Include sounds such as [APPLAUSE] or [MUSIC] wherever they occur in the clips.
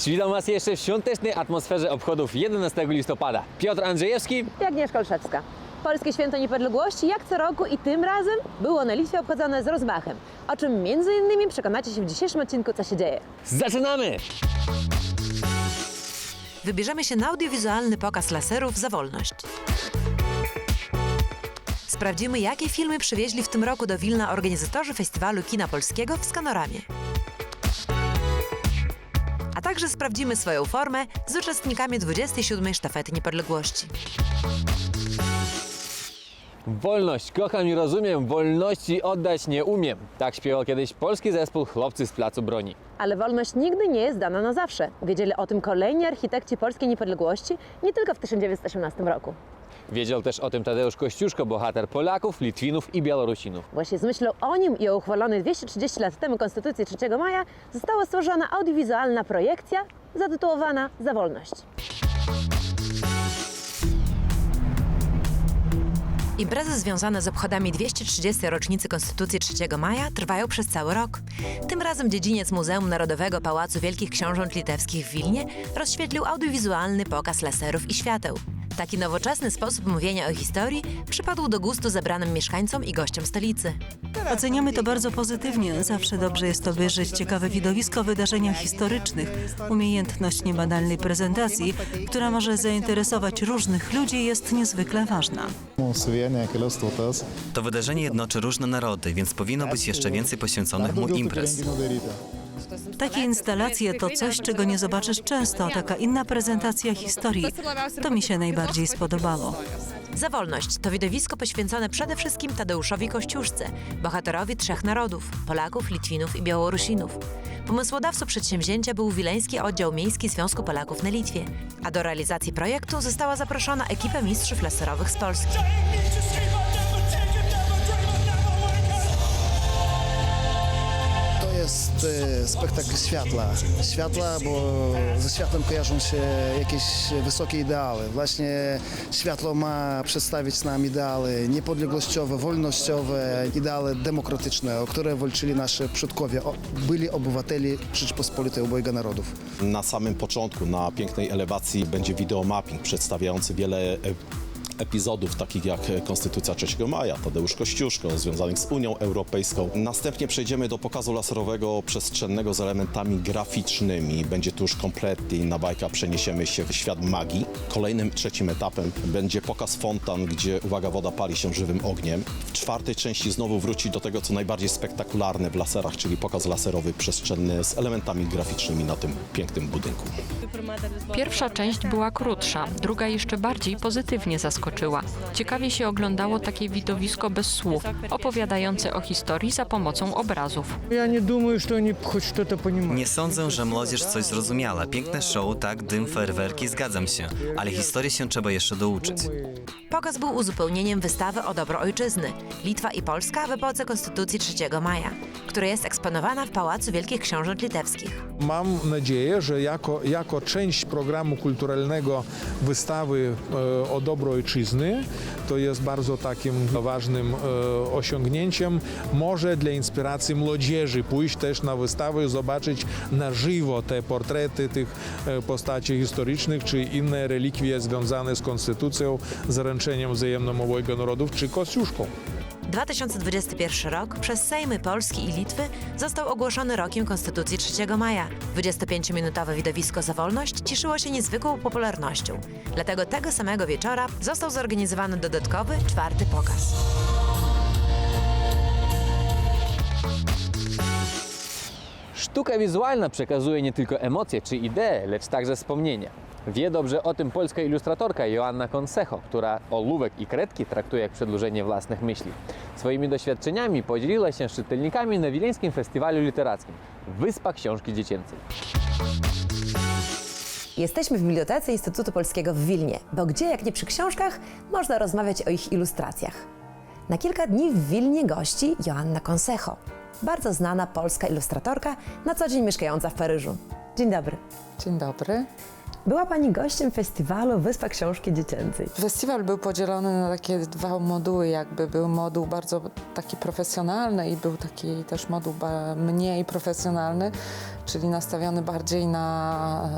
Cześć, witam Was jeszcze w świątecznej atmosferze obchodów 11 listopada. Piotr Andrzejewski, i Agnieszka Olszewska. Polskie Święto Niepodległości jak co roku i tym razem było na Litwie obchodzone z rozmachem, o czym między innymi przekonacie się w dzisiejszym odcinku, co się dzieje. zaczynamy! Wybierzemy się na audiowizualny pokaz laserów za wolność. Sprawdzimy, jakie filmy przywieźli w tym roku do Wilna organizatorzy Festiwalu Kina Polskiego w Skanoramie. Także sprawdzimy swoją formę z uczestnikami 27. Sztafety Niepodległości. Wolność kocham i rozumiem, wolności oddać nie umiem. Tak śpiewał kiedyś polski zespół Chłopcy z Placu Broni. Ale wolność nigdy nie jest dana na zawsze. Wiedzieli o tym kolejni architekci polskiej niepodległości nie tylko w 1918 roku. Wiedział też o tym Tadeusz Kościuszko, bohater Polaków, Litwinów i Białorusinów. Właśnie z myślą o nim i o uchwalonej 230 lat temu Konstytucji 3 maja została stworzona audiowizualna projekcja zatytułowana Za wolność. Imprezy związane z obchodami 230. rocznicy Konstytucji 3 maja trwają przez cały rok. Tym razem dziedziniec Muzeum Narodowego Pałacu Wielkich Książąt Litewskich w Wilnie rozświetlił audiowizualny pokaz laserów i świateł. Taki nowoczesny sposób mówienia o historii przypadł do gustu zebranym mieszkańcom i gościom stolicy. Oceniamy to bardzo pozytywnie. Zawsze dobrze jest obejrzeć ciekawe widowisko o wydarzeniach historycznych. Umiejętność niebanalnej prezentacji, która może zainteresować różnych ludzi, jest niezwykle ważna. To wydarzenie jednoczy różne narody, więc powinno być jeszcze więcej poświęconych mu imprez. Takie instalacje to coś, czego nie zobaczysz często. Taka inna prezentacja historii. To mi się najbardziej spodobało. Za wolność to widowisko poświęcone przede wszystkim Tadeuszowi Kościuszce, bohaterowi trzech narodów Polaków, Litwinów i Białorusinów. Pomysłodawcą przedsięwzięcia był Wileński Oddział Miejski Związku Polaków na Litwie, a do realizacji projektu została zaproszona ekipa mistrzów laserowych z Polski. Jest spektakl światła. Światła, bo ze światłem kojarzą się jakieś wysokie ideały. Właśnie światło ma przedstawić nam ideały niepodległościowe, wolnościowe, ideały demokratyczne, o które walczyli nasi przodkowie, byli obywateli Rzeczypospolitej obojga narodów. Na samym początku, na pięknej elewacji będzie wideomapping przedstawiający wiele e, epizodów, takich jak Konstytucja 3 maja, Tadeusz Kościuszko, związanych z Unią Europejską. Następnie przejdziemy do pokazu laserowego przestrzennego z elementami graficznymi. Będzie tu już kompletnie inna bajka, przeniesiemy się w świat magii. Kolejnym, trzecim etapem będzie pokaz fontan, gdzie, uwaga, woda pali się żywym ogniem. W czwartej części znowu wróci do tego, co najbardziej spektakularne w laserach, czyli pokaz laserowy przestrzenny z elementami graficznymi na tym pięknym budynku. Pierwsza część była krótsza, druga jeszcze bardziej pozytywnie zaskoczyła. Ciekawie się oglądało takie widowisko bez słów, opowiadające o historii za pomocą obrazów. Я не думаю, что они хоть что-то понимают. Nie sądzę, że młodzież coś zrozumiała. Piękne show, tak, dym, fajerwerki, zgadzam się. Ale historii się trzeba jeszcze douczyć. Pokaz był uzupełnieniem wystawy o dobro ojczyzny Litwa i Polska w epoce Konstytucji 3 maja, która jest eksponowana w Pałacu Wielkich Książąt Litewskich. Mam nadzieję, że jako, jako część programu kulturalnego wystawy e, o dobro ojczyzny, to jest bardzo takim ważnym e, osiągnięciem, może dla inspiracji młodzieży pójść też na wystawę i zobaczyć na żywo te portrety tych e, postaci historycznych, czy inne relikwie związane z konstytucją, zaręczeniem wzajemnym obojga narodów, czy Kościuszką. 2021 rok przez Sejmy Polski i Litwy został ogłoszony rokiem Konstytucji 3 maja. 25-minutowe widowisko za wolność cieszyło się niezwykłą popularnością. Dlatego tego samego wieczora został zorganizowany dodatkowy, czwarty pokaz. Sztuka wizualna przekazuje nie tylko emocje czy idee, lecz także wspomnienia. Wie dobrze o tym polska ilustratorka Joanna Consejo, która ołówek i kredki traktuje jak przedłużenie własnych myśli. Swoimi doświadczeniami podzieliła się z czytelnikami na Wileńskim Festiwalu Literackim Wyspa Książki Dziecięcej. Jesteśmy w Bibliotece Instytutu Polskiego w Wilnie, bo gdzie jak nie przy książkach można rozmawiać o ich ilustracjach. Na kilka dni w Wilnie gości Joanna Consejo, bardzo znana polska ilustratorka, na co dzień mieszkająca w Paryżu. Dzień dobry. Dzień dobry. Była Pani gościem festiwalu Wyspa Książki Dziecięcej. Festiwal był podzielony na takie dwa moduły, jakby był moduł bardzo taki profesjonalny i był taki też moduł mniej profesjonalny, czyli nastawiony bardziej na,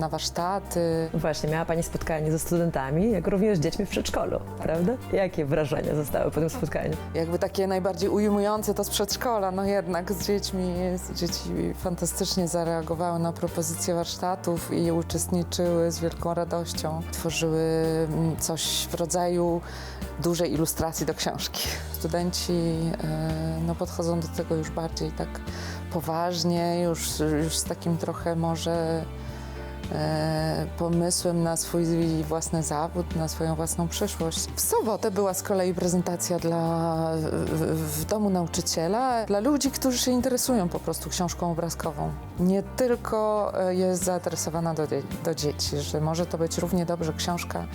na warsztaty. Właśnie, miała Pani spotkanie ze studentami, jak również z dziećmi w przedszkolu, prawda? Jakie wrażenia zostały po tym spotkaniu? Jakby takie najbardziej ujmujące to z przedszkola, no jednak z dziećmi, dzieci fantastycznie zareagowały na propozycje warsztatów i uczestniczyły z wielką radością. Tworzyły mm, coś w rodzaju dużej ilustracji do książki. Studenci e, no, podchodzą do tego już bardziej tak poważnie, już, już z takim trochę może pomysłem na swój własny zawód, na swoją własną przyszłość. W sobotę była z kolei prezentacja dla, w, w domu nauczyciela dla ludzi, którzy się interesują po prostu książką obrazkową. Nie tylko e, jest zaadresowana do, do dzieci, że może to być równie dobrze książka,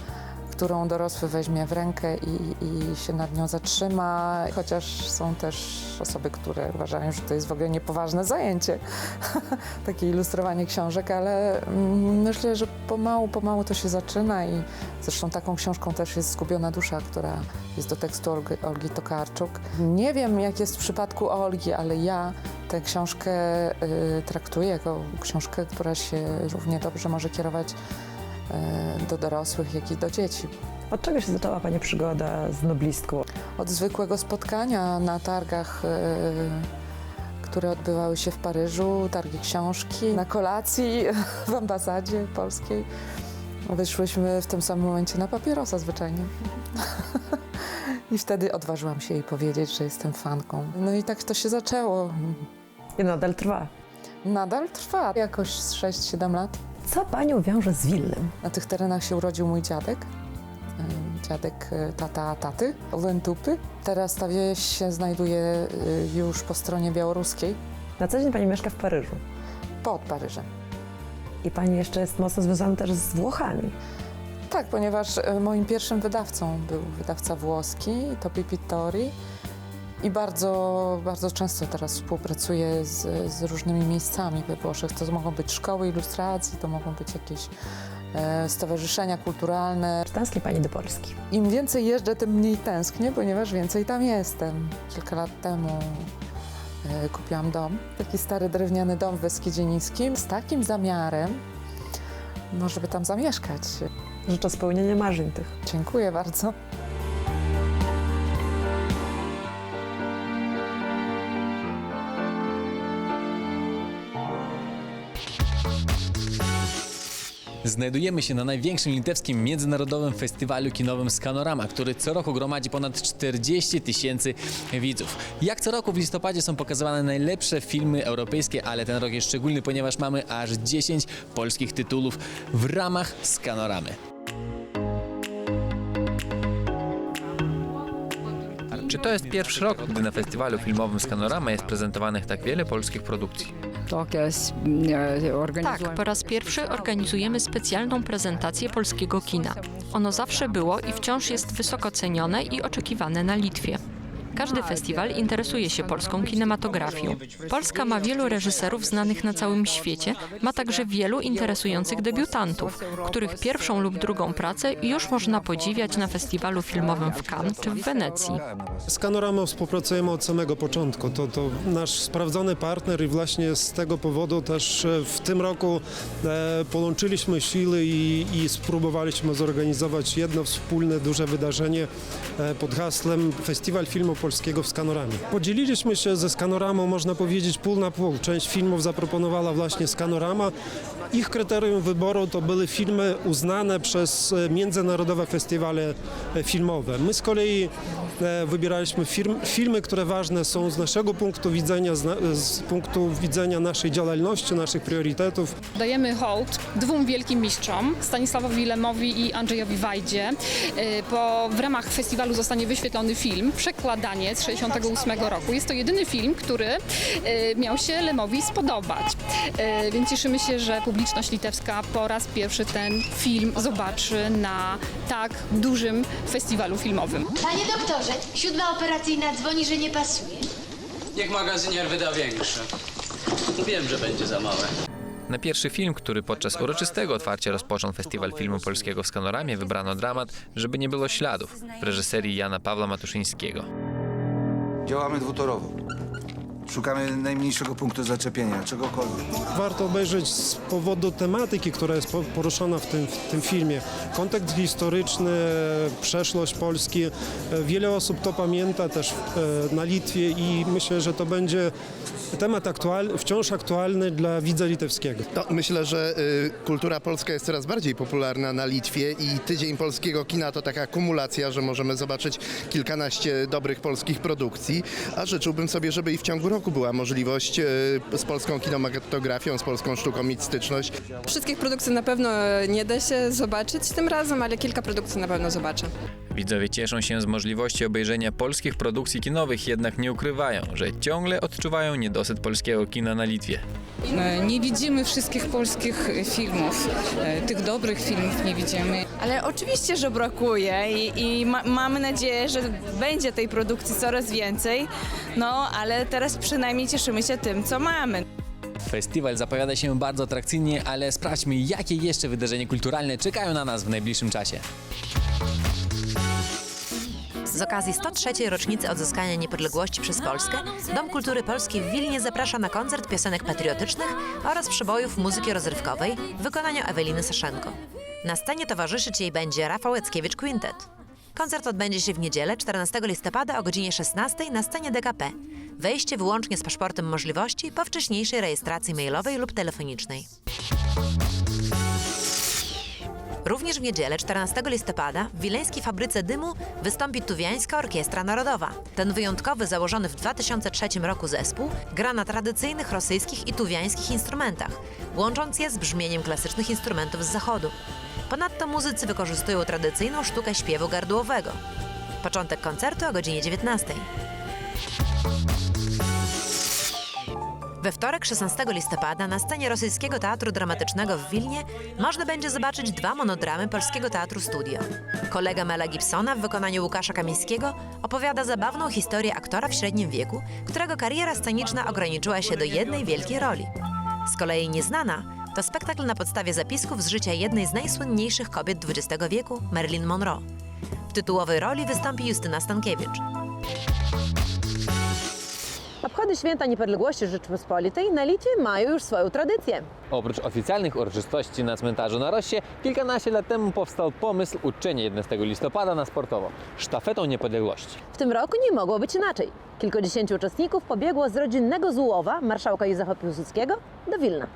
którą dorosły weźmie w rękę i, i się nad nią zatrzyma, chociaż są też osoby, które uważają, że to jest w ogóle niepoważne zajęcie, [LAUGHS] takie ilustrowanie książek, ale mm, myślę, że pomału, pomału to się zaczyna i zresztą taką książką też jest Zgubiona Dusza, która jest do tekstu Olgi, Olgi Tokarczuk. Nie wiem, jak jest w przypadku Olgi, ale ja tę książkę y, traktuję jako książkę, która się równie dobrze może kierować do dorosłych, jak i do dzieci. Od czego się zaczęła Pani przygoda z noblistką? Od zwykłego spotkania na targach, y, które odbywały się w Paryżu, targi książki, na kolacji [LAUGHS] w ambasadzie polskiej. Wyszłyśmy w tym samym momencie na papierosa zwyczajnie. [LAUGHS] I wtedy odważyłam się jej powiedzieć, że jestem fanką. No i tak to się zaczęło. I nadal trwa. Nadal trwa jakoś z 6-7 lat. Co Panią wiąże z Wilnem? Na tych terenach się urodził mój dziadek. Dziadek y, tata taty, Łętupy. Teraz ta wieś się znajduje y, już po stronie białoruskiej, Na co dzień Pani mieszka w Paryżu. pod Paryżem. I Pani jeszcze jest mocno związana też z Włochami. Tak, ponieważ y, moim pierwszym wydawcą był wydawca włoski, Topi Pittori. I bardzo, bardzo często teraz współpracuję z, z różnymi miejscami we Włoszech. To mogą być szkoły ilustracji, to mogą być jakieś e, stowarzyszenia kulturalne. Czy tęskni Pani do Polski? Im więcej jeżdżę, tym mniej tęsknię, ponieważ więcej tam jestem. Kilka lat temu e, kupiłam dom, taki stary drewniany dom w Beskidzie Niskim, z takim zamiarem, no, żeby tam zamieszkać. Życzę spełnienia marzeń tych. Dziękuję bardzo. Znajdujemy się na największym litewskim międzynarodowym festiwalu kinowym Skanorama, który co roku gromadzi ponad 40 tysięcy widzów. Jak co roku w listopadzie są pokazywane najlepsze filmy europejskie, ale ten rok jest szczególny, ponieważ mamy aż 10 polskich tytułów w ramach Skanoramy. Czy to jest pierwszy rok, gdy na festiwalu filmowym Skanorama jest prezentowanych tak wiele polskich produkcji? Tak, po raz pierwszy organizujemy specjalną prezentację polskiego kina. Ono zawsze było i wciąż jest wysoko cenione i oczekiwane na Litwie. Każdy festiwal interesuje się polską kinematografią. Polska ma wielu reżyserów znanych na całym świecie, ma także wielu interesujących debiutantów, których pierwszą lub drugą pracę już można podziwiać na festiwalu filmowym w Cannes czy w Wenecji. Z Kanoramą współpracujemy od samego początku. To, to nasz sprawdzony partner i właśnie z tego powodu też e, w tym roku e, połączyliśmy siły i, i spróbowaliśmy zorganizować jedno wspólne duże wydarzenie e, pod hasłem Festiwal Filmu Polskiego w Skanoramie. Podzieliliśmy się ze Skanoramą, można powiedzieć, pół na pół. Część filmów zaproponowała właśnie Skanorama. Ich kryterium wyboru to były filmy uznane przez e, międzynarodowe festiwale e, filmowe. My z kolei e, wybieraliśmy firm, filmy, które ważne są z naszego punktu widzenia, z, punktu widzenia naszej działalności, naszych priorytetów. Dajemy hołd dwóm wielkim mistrzom, Stanisławowi Wilemowi i Andrzejowi Wajdzie, bo w ramach festiwalu zostanie wyświetlony film Przekładanie z 68 roku. Jest to jedyny film, który y, miał się Lemowi spodobać. Y, Więc cieszymy się, że publiczność litewska po raz pierwszy ten film zobaczy na tak dużym festiwalu filmowym. Panie doktorze, siódma operacyjna dzwoni, że nie pasuje. Niech magazynier wyda większe. Wiem, że będzie za małe. Na pierwszy film, który podczas uroczystego otwarcia rozpoczął Festiwal Filmu Polskiego w Skanoramie, wybrano dramat Żeby nie było śladów w reżyserii Jana Pawła Matuszyńskiego. Działamy dwutorowo. Szukamy najmniejszego punktu zaczepienia, czegokolwiek. Warto obejrzeć z powodu tematyki, która jest po- poruszona w tym, w tym filmie. Kontekst historyczny, przeszłość Polski. E, Wiele osób to pamięta też e, na Litwie i myślę, że to będzie temat aktual, wciąż aktualny dla widza litewskiego. No, myślę, że y, kultura polska jest coraz bardziej popularna na Litwie i Tydzień Polskiego Kina to taka kumulacja, że możemy zobaczyć kilkanaście dobrych polskich produkcji, a życzyłbym sobie, żeby i w ciągu roku była możliwość y, z polską kinematografią, z polską sztuką mieć styczność. Wszystkich produkcji na pewno nie da się zobaczyć tym razem, ale kilka produkcji na pewno zobaczę. Widzowie cieszą się z możliwości obejrzenia polskich produkcji kinowych, jednak nie ukrywają, że ciągle odczuwają niedosyt polskiego kina na Litwie. Nie widzimy wszystkich polskich filmów, e, tych dobrych filmów nie widzimy. Ale oczywiście, że brakuje i, i ma, mamy nadzieję, że będzie tej produkcji coraz więcej. No, ale teraz przynajmniej cieszymy się tym, co mamy. Festiwal zapowiada się bardzo atrakcyjnie, ale sprawdźmy, jakie jeszcze wydarzenia kulturalne czekają na nas w najbliższym czasie. Z okazji 103. rocznicy odzyskania niepodległości przez Polskę, Dom Kultury Polskiej w Wilnie zaprasza na koncert piosenek patriotycznych oraz przebojów muzyki rozrywkowej w wykonaniu Eweliny Saszenko. Na scenie towarzyszyć jej będzie Rafał Jackiewicz Quintet. Koncert odbędzie się w niedzielę 14 listopada o godzinie 16 na scenie DKP. Wejście wyłącznie z paszportem możliwości po wcześniejszej rejestracji mailowej lub telefonicznej. Również w niedzielę 14 listopada w Wileńskiej Fabryce Dymu wystąpi Tuwiańska Orkiestra Narodowa. Ten wyjątkowy, założony w 2003 roku zespół gra na tradycyjnych rosyjskich i tuwiańskich instrumentach, łącząc je z brzmieniem klasycznych instrumentów z zachodu. Ponadto muzycy wykorzystują tradycyjną sztukę śpiewu gardłowego. Początek koncertu o godzinie 19. We wtorek 16 listopada na scenie Rosyjskiego Teatru Dramatycznego w Wilnie można będzie zobaczyć dwa monodramy Polskiego Teatru Studio. Kolega Mela Gibsona w wykonaniu Łukasza Kamińskiego opowiada zabawną historię aktora w średnim wieku, którego kariera sceniczna ograniczyła się do jednej wielkiej roli. Z kolei Nieznana to spektakl na podstawie zapisków z życia jednej z najsłynniejszych kobiet XX wieku, Marilyn Monroe. W tytułowej roli wystąpi Justyna Stankiewicz. Obchody Święta Niepodległości Rzeczypospolitej na Litwie mają już swoją tradycję. Oprócz oficjalnych uroczystości na cmentarzu na Rossie, kilkanaście lat temu powstał pomysł uczczenia 11 listopada na sportowo sztafetą niepodległości. W tym roku nie mogło być inaczej. Kilkudziesięciu uczestników pobiegło z rodzinnego Złułowa marszałka Józefa Piłsudskiego do Wilna.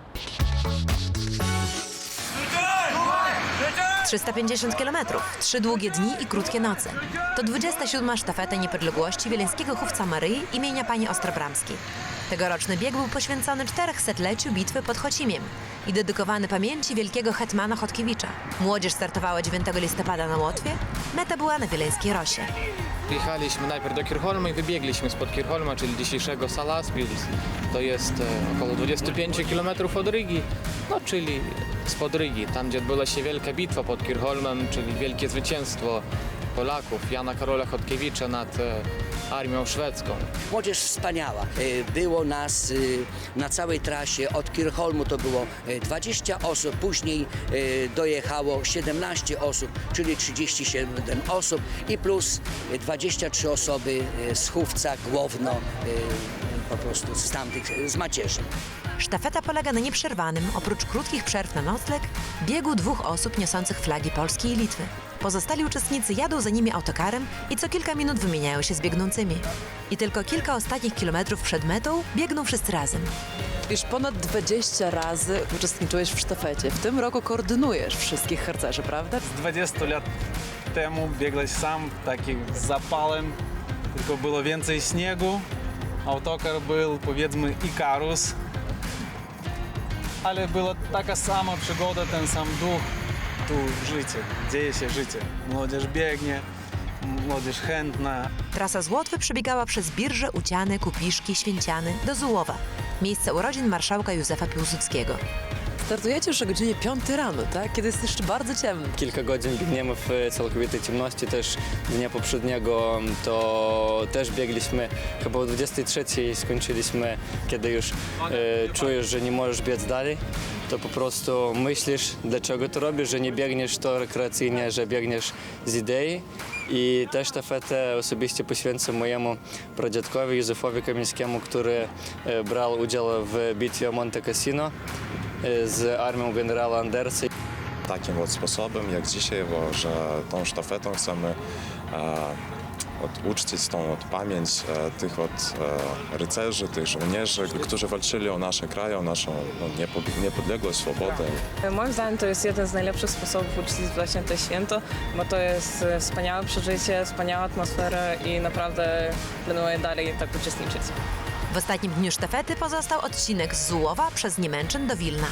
350 km, trzy długie dni i krótkie noce. To 27. sztafeta niepodległości Wileńskiego Chówca Maryi imienia pani Ostrobramskiej. Tegoroczny bieg był poświęcony 400-leciu bitwy pod Chocimiem i dedykowany pamięci wielkiego hetmana Chodkiewicza. Młodzież startowała 9 listopada na Łotwie, meta była na Wileńskiej Rosie. Jechaliśmy najpierw do Kirchholma i wybiegliśmy spod Kirchholma, czyli dzisiejszego Salaspils. To jest e, około 25 km od Rygi, no czyli spod Rygi, tam gdzie odbyła się wielka bitwa pod Kirchholmem, czyli wielkie zwycięstwo Polaków, Jana Karola Chodkiewicza nad e, armią szwedzką. Młodzież wspaniała. E, Było nas e, na całej trasie od Kirchholmu to było e, 20 osób, później dojechało 17 osób, czyli 37 osób i plus e, 23 osoby z Chówca, Głowno, po prostu z tamtych, z macierzy. Sztafeta polega na nieprzerwanym, oprócz krótkich przerw na nocleg, biegu dwóch osób niosących flagi Polski i Litwy. Pozostali uczestnicy jadą za nimi autokarem i co kilka minut wymieniają się z biegnącymi. I tylko kilka ostatnich kilometrów przed metą biegną wszyscy razem. Już ponad 20 razy uczestniczyłeś w sztafecie. W tym roku koordynujesz wszystkich harcerzy, prawda? Z 20 lat temu biegłeś sam, taki z zapałem, tylko było więcej śniegu. Autokar był powiedzmy Ikarus, ale była taka sama przygoda, ten sam duch. Tu życie, dzieje się życie. Młodzież biegnie, młodzież chętna. Trasa z Łotwy przebiegała przez Birże, Uciany, Kupiszki, Święciany do Zułowa, miejsca urodzin marszałka Józefa Piłsudskiego. Startujecie już o godzinie 5 rano, tak? Kiedy jest jeszcze bardzo ciemno. Kilka godzin biegniemy w całkowitej ciemności. Też dnia poprzedniego to też biegliśmy chyba o 23 skończyliśmy, kiedy już e, czujesz, że nie możesz biec dalej. To po prostu myślisz, dlaczego to robisz, że nie biegniesz to rekreacyjnie, że biegniesz z idei. I tę sztafetę osobiście poświęcę mojemu pradziadkowi Józefowi Kamińskiemu, który e, brał udział w bitwie o Monte Cassino z armią generała Andersa. Takim od sposobem, jak dzisiaj, bo że tą sztafetą chcemy e, od, uczcić tą od pamięć e, tych od e, rycerzy, tych żołnierzy, którzy walczyli o nasze kraje, o naszą no, niepod- niepodległość, swobodę. Moim zdaniem to jest jeden z najlepszych sposobów uczcić właśnie to święto, bo to jest e, wspaniałe przeżycie, wspaniała atmosfera i naprawdę planuję dalej tak uczestniczyć. W ostatnim dniu sztafety pozostał odcinek z Zułowa przez Niemęczyn do Wilna.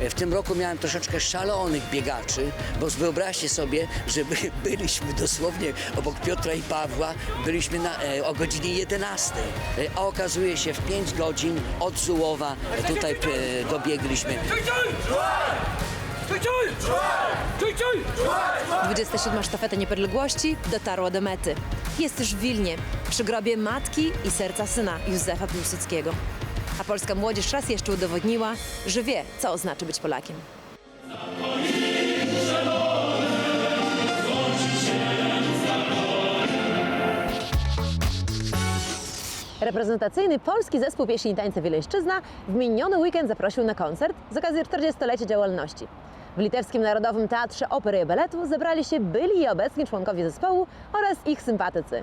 W tym roku miałem troszeczkę szalonych biegaczy, bo wyobraźcie sobie, że by, [LAUGHS] byliśmy dosłownie obok Piotra i Pawła, byliśmy na, e, o godzinie 11, e, a okazuje się w 5 godzin od Zułowa e, tutaj e, dobiegliśmy. 27. sztafeta niepodległości dotarła do mety. Jest już w Wilnie, przy grobie matki i serca syna Józefa Piłsudskiego. A polska młodzież raz jeszcze udowodniła, że wie, co oznacza być Polakiem. Reprezentacyjny polski zespół pieśni i tańca Wileńszczyzna w miniony weekend zaprosił na koncert z okazji 40-lecia działalności. W Litewskim Narodowym Teatrze Opery i Baletu zebrali się byli i obecni członkowie zespołu oraz ich sympatycy.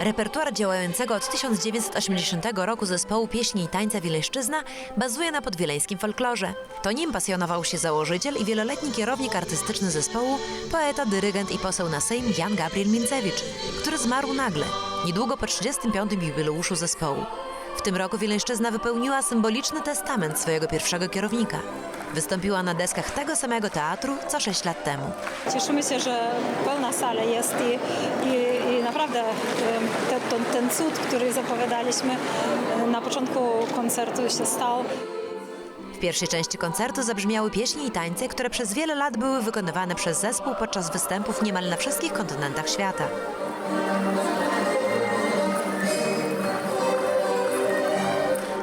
Repertuar działającego od 1980 roku zespołu pieśni i tańca Wileńszczyzna bazuje na podwileńskim folklorze. To nim pasjonował się założyciel i wieloletni kierownik artystyczny zespołu, poeta, dyrygent i poseł na Sejm Jan Gabriel Mincewicz, który zmarł nagle, niedługo po 35. jubileuszu zespołu. W tym roku Wileńszczyzna wypełniła symboliczny testament swojego pierwszego kierownika. Wystąpiła na deskach tego samego teatru co 6 lat temu. Cieszymy się, że pełna sala jest i, i, i naprawdę te, to, ten cud, który zapowiadaliśmy na początku koncertu się stał. W pierwszej części koncertu zabrzmiały pieśni i tańce, które przez wiele lat były wykonywane przez zespół podczas występów niemal na wszystkich kontynentach świata.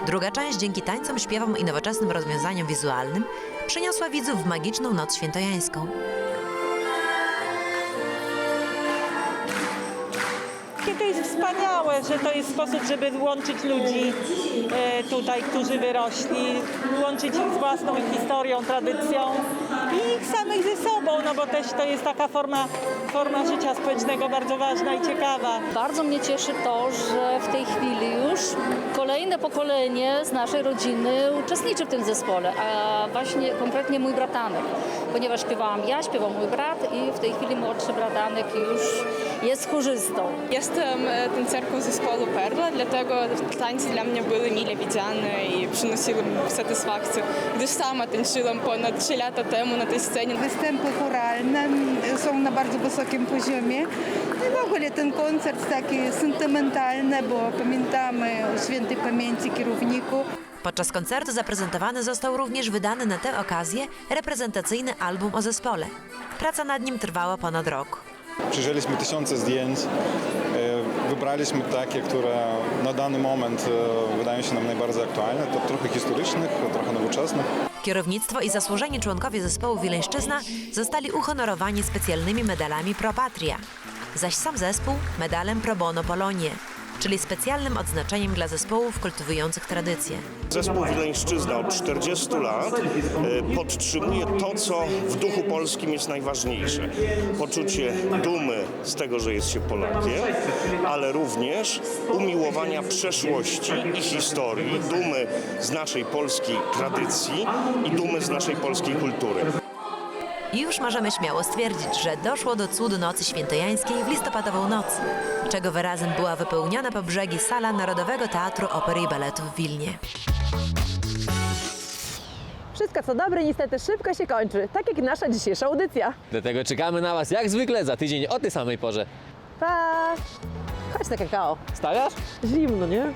Druga część dzięki tańcom, śpiewom i nowoczesnym rozwiązaniom wizualnym przeniosła widzów w magiczną noc świętojańską. To jest wspaniałe, że to jest sposób, żeby łączyć ludzi e, tutaj, którzy wyrośli, łączyć ich z własną historią, tradycją i ich samych ze sobą, no bo też to jest taka forma, forma życia społecznego bardzo ważna i ciekawa. Bardzo mnie cieszy to, że w tej chwili już kolejne pokolenie z naszej rodziny uczestniczy w tym zespole, a właśnie konkretnie mój bratanek, ponieważ śpiewałam ja, śpiewał mój brat i w tej chwili młodszy bratanek już jest chórzystą. Jestem e, tancerką zespołu Perla, dlatego tańce dla mnie były mile widziane i przynosiły mi satysfakcję, gdyż sama tańczyłam ponad 3 lata temu na tej scenie. Występy choralne są na bardzo wysokim poziomie. I w ogóle ten koncert taki sentymentalny, bo pamiętamy o świętej pamięci kierowniku. Podczas koncertu zaprezentowany został również wydany na tę okazję reprezentacyjny album o zespole. Praca nad nim trwała ponad rok. Przyjrzeliśmy tysiące zdjęć, wybraliśmy takie, które na dany moment e, wydają się nam najbardziej aktualne, to trochę historycznych, trochę nowoczesnych. Kierownictwo i zasłużeni członkowie zespołu Wileńszczyzna zostali uhonorowani specjalnymi medalami Pro Patria, zaś sam zespół medalem Pro Bono Polonie, czyli specjalnym odznaczeniem dla zespołów kultywujących tradycje. Zespół Wileńszczyzna od 40 lat e, podtrzymuje to, co w duchu polskim jest najważniejsze. Poczucie dumy z tego, że jest się Polakiem, ale również umiłowania przeszłości i historii, dumy z naszej polskiej tradycji i dumy z naszej polskiej kultury. I już możemy śmiało stwierdzić, że doszło do cudu Nocy Świętojańskiej w listopadową noc, czego wyrazem była wypełniona po brzegi sala Narodowego Teatru Opery i Baletu w Wilnie. Wszystko co dobre niestety szybko się kończy, tak jak nasza dzisiejsza audycja. Dlatego czekamy na Was jak zwykle za tydzień o tej samej porze. Pa! Chodź na kakao. Stawiasz? Zimno, nie?